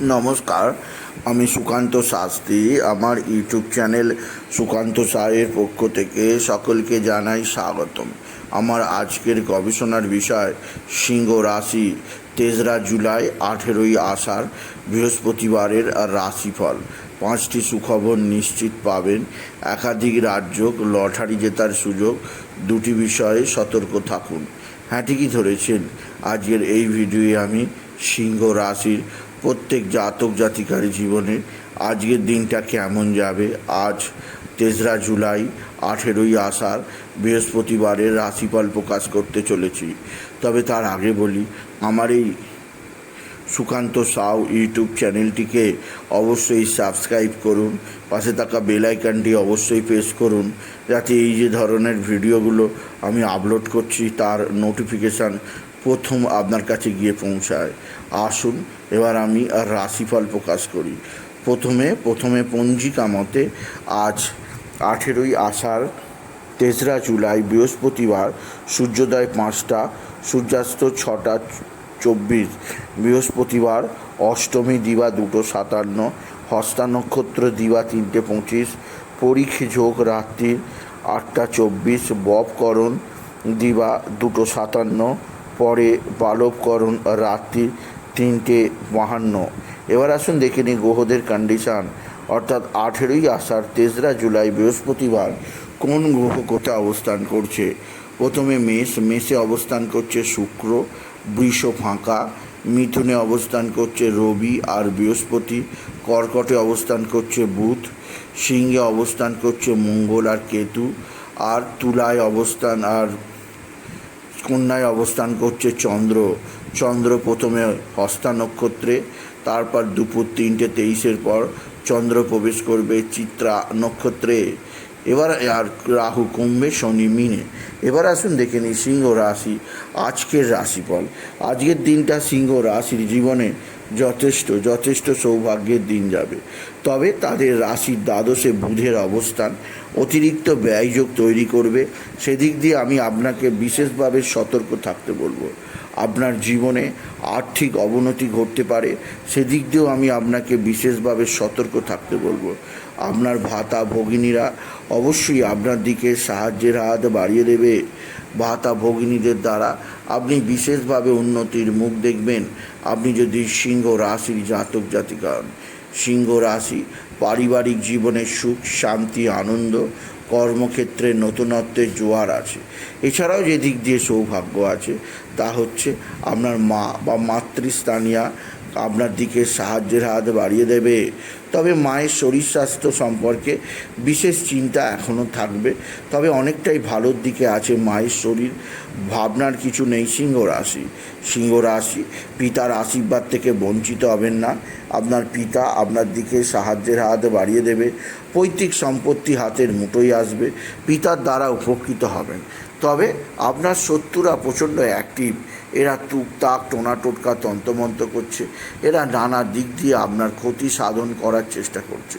নমস্কার, আমি সুকান্ত শাস্ত্রী। আমার ইউটিউব চ্যানেল সুকান্ত সায়ের পক্ষ থেকে সকলকে জানাই স্বাগতম। আমার আজকের গবেষণার বিষয়, সিংহ রাশি, তেসরা জুলাই, আঠেরোই আষাঢ়, বৃহস্পতিবারের রাশিফল। পাঁচটি সুখবর নিশ্চিত পাবেন। একাধিক রাজ্য লটারি জেতার সুযোগ, দুটি বিষয়ে সতর্ক থাকুন। হ্যাঁ ঠিকই ধরেছেন। আজকের এই ভিডিওয়ে আমি সিংহ রাশির প্রত্যেক জাতক জাতিকার জীবনে আজকের দিনটা কেমন যাবে? আজ তেসরা জুলাই, আঠেরোই আষাঢ়, বৃহস্পতিবারের রাশিফল প্রকাশ করতে চলেছি। তবে তার আগে বলি, আমার এই সুকান্ত সাউ ইউটিউব চ্যানেলটিকে অবশ্যই সাবস্ক্রাইব করুন, পাশে থাকা বেল আইকনটি অবশ্যই প্রেস করুন, যাতে এই যে ধরনের ভিডিওগুলো আমি আপলোড করছি, তার নোটিফিকেশান প্রথম আপনার কাছে গিয়ে পৌঁছায়। আসুন, এবার আমি আর রাশিফল প্রকাশ করি। প্রথমে প্রথমে পঞ্জিকা মতে আজ আঠেরোই আষাঢ়, তেসরা জুলাই, বৃহস্পতিবার, সূর্যোদয় পাঁচটা, সূর্যাস্ত ছটা, চব্বিশ, বৃহস্পতিবার, অষ্টমী দিবা দুটো সাতান্ন, হস্তা নক্ষত্র দিবা তিনটে পঁচিশ, পরীক্ষ যোগ রাত্রির আটটা চব্বিশ ববকরণ দিবা দুটো সাতান্ন পরে বালবকরণ রাত্রি তিনটে বাহান্ন। এবার আসুন দেখে নিই গ্রহদের কন্ডিশান অর্থাৎ আঠেরোই আষাঢ়, তেসরা জুলাই, বৃহস্পতিবার কোন গ্রহ কোথায় অবস্থান করছে? প্রথমে মেষ, মেষে অবস্থান করছে শুক্র, বৃষ ফাঁকা, মিথুনে অবস্থান করছে রবি আর বৃহস্পতি, কর্কটে অবস্থান করছে বুধ, সিংহে অবস্থান করছে মঙ্গল আর কেতু, আর তুলায় অবস্থান আর কন্যায় অবস্থান করছে চন্দ্র। চন্দ্র প্রথমে হস্তা নক্ষত্রে তারপর দুপুর তিনটে তেইশের পর চন্দ্র প্রবেশ করবে চিত্রা নক্ষত্রে। এবার আর রাহু কুম্ভে শনি মিনে। এবার আসুন দেখে নিই সিংহ রাশি, আজকের রাশিফল। আজকের দিনটা সিংহ রাশির জীবনে যথেষ্ট যথেষ্ট সৌভাগ্যের দিন যাবে। তবে তাদের রাশির দ্বাদশে বুধের অবস্থান, অতিরিক্ত ব্যয়যোগ তৈরি করবে। সেদিক দিয়ে আমি আপনাকে বিশেষভাবে সতর্ক থাকতে বলব। আপনার জীবনে আর্থিক অবনতি ঘটতে পারে। সেদিক দিয়েও আমি আপনাকে বিশেষভাবে সতর্ক থাকতে বলব। আপনার ভাতা ভগিনীরা অবশ্যই আপনার দিকে সাহায্যের হাত বাড়িয়ে দেবে। ভাতা ভগিনীদের দ্বারা আপনি বিশেষভাবে উন্নতির মুখ দেখবেন। আপনি যদি সিংহ রাশির জাতক জাতিকা হন, সিংহ রাশি পারিবারিক জীবনে সুখ, শান্তি, আনন্দ, কর্মক্ষেত্রে নতুনত্বের জোয়ার আছে। এছাড়াও যে দিক দিয়ে সৌভাগ্য আছে, তা হচ্ছে আপনার মা বা মাতৃস্থানীয়া আপনার দিকে সাহায্যের হাত বাড়িয়ে দেবে। তবে মায়ের শরীর স্বাস্থ্য সম্পর্কে বিশেষ চিন্তা এখনও থাকবে। তবে অনেকটাই ভালোর দিকে আছে মায়ের শরীর। ভাবনার কিছু নেই সিংহ রাশি। সিংহ রাশি পিতার আশীর্বাদ থেকে বঞ্চিত হবেন না। আপনার পিতা আপনার দিকে সাহায্যের হাত বাড়িয়ে দেবে। পৈতৃক সম্পত্তি হাতের মুঠোই আসবে। পিতার দ্বারা উপকৃত হবেন। তবে আপনার শত্রুরা প্রচণ্ড অ্যাক্টিভ এরা টুকটাক টোনা টোটকা, তন্তমন্ত করছে। এরা নানা দিক দিয়ে আপনার ক্ষতি সাধন করার চেষ্টা করছে।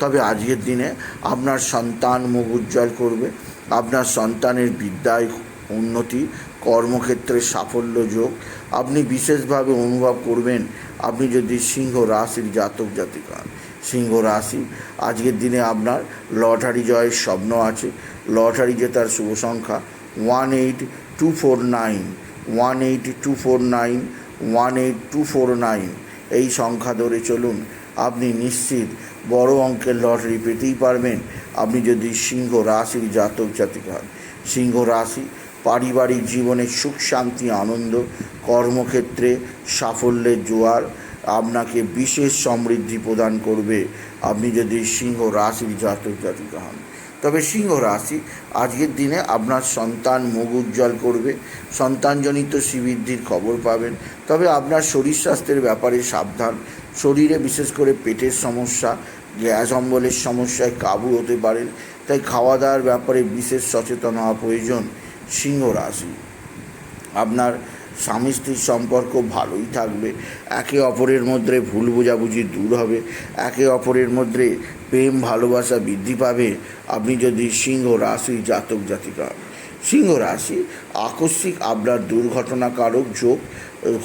তবে আজকের দিনে আপনার সন্তান মুখ উজ্জ্বল করবে। আপনার সন্তানের বিদ্যায় উন্নতি কর্মক্ষেত্রে সাফল্য যোগ। আপনি বিশেষভাবে অনুভব করবেন, আপনি যদি সিংহ রাশির জাতক জাতিকা। সিংহ রাশি, আজকের দিনে আপনার লটারি জয়ের স্বপ্ন আছে। লটারি জেতার শুভ সংখ্যা one eight two four nine one eight two four nine one eight two four nine এই সংখ্যা ধরে চলুন। আপনি নিশ্চিত বড় অঙ্কের লটারি পেতেই পারবেন। আপনি যদি সিংহ রাশির জাতক জাতিকা হন, সিংহ রাশি পারিবারিক জীবনে সুখ, শান্তি, আনন্দ, কর্মক্ষেত্রে সাফল্যের জোয়ার আপনাকে বিশেষ সমৃদ্ধি প্রদান করবে। আপনি যদি সিংহ রাশির জাতক জাতিকা হন তবে সিংহ রাশি, আজকের দিনে আপনার সন্তান মুখ উজ্জ্বল করবে, সন্তানজনিত শ্রীবৃদ্ধির খবর পাবেন, তবে আপনার শরীর স্বাস্থ্যের ব্যাপারে সাবধান, শরীরে বিশেষ করে পেটের সমস্যা, গ্যাস অম্বলের সমস্যায় কাবু হতে পারেন, তাই খাওয়া দাওয়ার ব্যাপারে বিশেষ সচেতন হওয়া প্রয়োজন সিংহ রাশি। আপনার স্বামী স্ত্রীর সম্পর্ক ভালোই থাকবে। একে অপরের মধ্যে ভুল বোঝাবুঝি দূর হবে। একে অপরের মধ্যে প্রেম, ভালোবাসা বৃদ্ধি পাবে। আপনি যদি সিংহ রাশি জাতক জাতিকা, সিংহ রাশি আকস্মিক আপনার দুর্ঘটনাকারক যোগ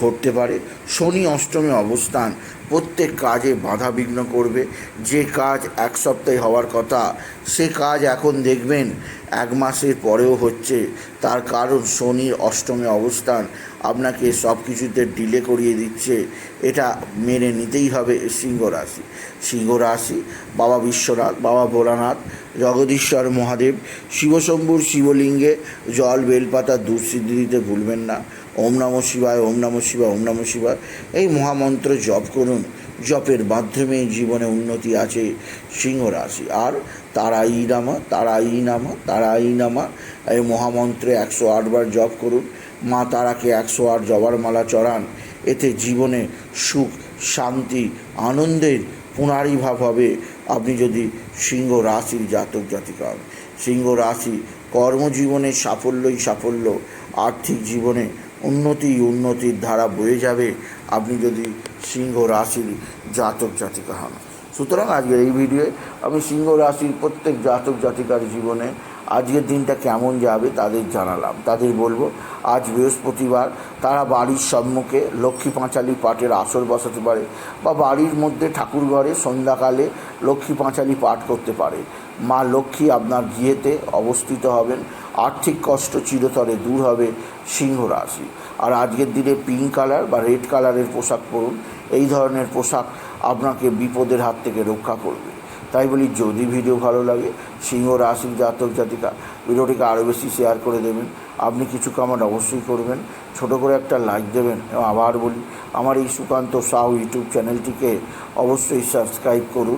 ঘটতে পারে। শনি অষ্টমে অবস্থান। প্রত্যেক কাজে বাধা বিঘ্ন করবে। যে কাজ এক সপ্তাহে হওয়ার কথা, সে কাজ এখন দেখবেন এক মাসের পরেও হচ্ছে। তার কারণ শনির অষ্টমে অবস্থান। আপনাকে সব কিছুতে ডিলে করিয়ে দিচ্ছে। এটা মেনে নিতেই হবে সিংহ রাশি। সিংহ রাশি, বাবা বিশ্বনাথ, বাবা ভোলানাথ, জগদীশ্বর মহাদেব, শিবশম্ভুর শিবলিঙ্গে জল, বেলপাতা দুঃসিদ্ধি দিতে ভুলবেন না। ওম নম শিবায়, ওম নম শিবায়, ওম নম শিবায়। এই মহামন্ত্র জপ করুন। জপের মাধ্যমে জীবনে উন্নতি আছে সিংহ রাশি আর তারাই নামা তারাই নামা তারাই নামা। এই মহামন্ত্রে একশো আটবার জপ করুন। মা তারাকে একশো আট জবার মালা চড়ান। এতে জীবনে সুখ, শান্তি, আনন্দের পুনারিভাব হবে। আপনি যদি সিংহ রাশির জাতক জাতিকা হন সিংহ রাশি কর্মজীবনে সাফল্যই সাফল্য। আর্থিক জীবনে উন্নতি, উন্নতির ধারা বয়ে যাবে। আপনি যদি সিংহ রাশির জাতক জাতিকা হন। সুতরাং আজকের এই ভিডিওয়ে আমি সিংহ রাশির প্রত্যেক জাতক জাতিকার জীবনে আজকের দিনটা কেমন যাবে তাদের জানালাম। তাদের বলব, আজ বৃহস্পতিবার তারা বাড়ির সম্মুখে লক্ষ্মী পাঁচালী পাঠের আসর বসাতে পারে বা বাড়ির মধ্যে ঠাকুর ঘরে সন্ধ্যাকালে লক্ষ্মী পাঁচালী পাঠ করতে পারে। মা লক্ষ্মী আপনার গৃহেতে অবস্থিত হবেন। আর্থিক কষ্ট চিরতরে দূর হবে সিংহ রাশি। আর আজকের দিনে পিঙ্ক কালার বা রেড কালারের পোশাক পরুন। এই ধরনের পোশাক আপনাকে বিপদের হাত থেকে রক্ষা করবে। তাই বলি, যদি ভিডিও ভালো লাগে, সিংহ রাশির জাতক জাতিকা, ভিডিওটিকে আরও বেশি শেয়ার করে দেবেন। আপনি কিছু কমেন্ট অবশ্যই করবেন। ছোট করে একটা লাইক দেবেন। এবং আবার বলি, আমার এই সুকান্ত সাউ ইউটিউব চ্যানেলটিকে অবশ্যই সাবস্ক্রাইব করুন।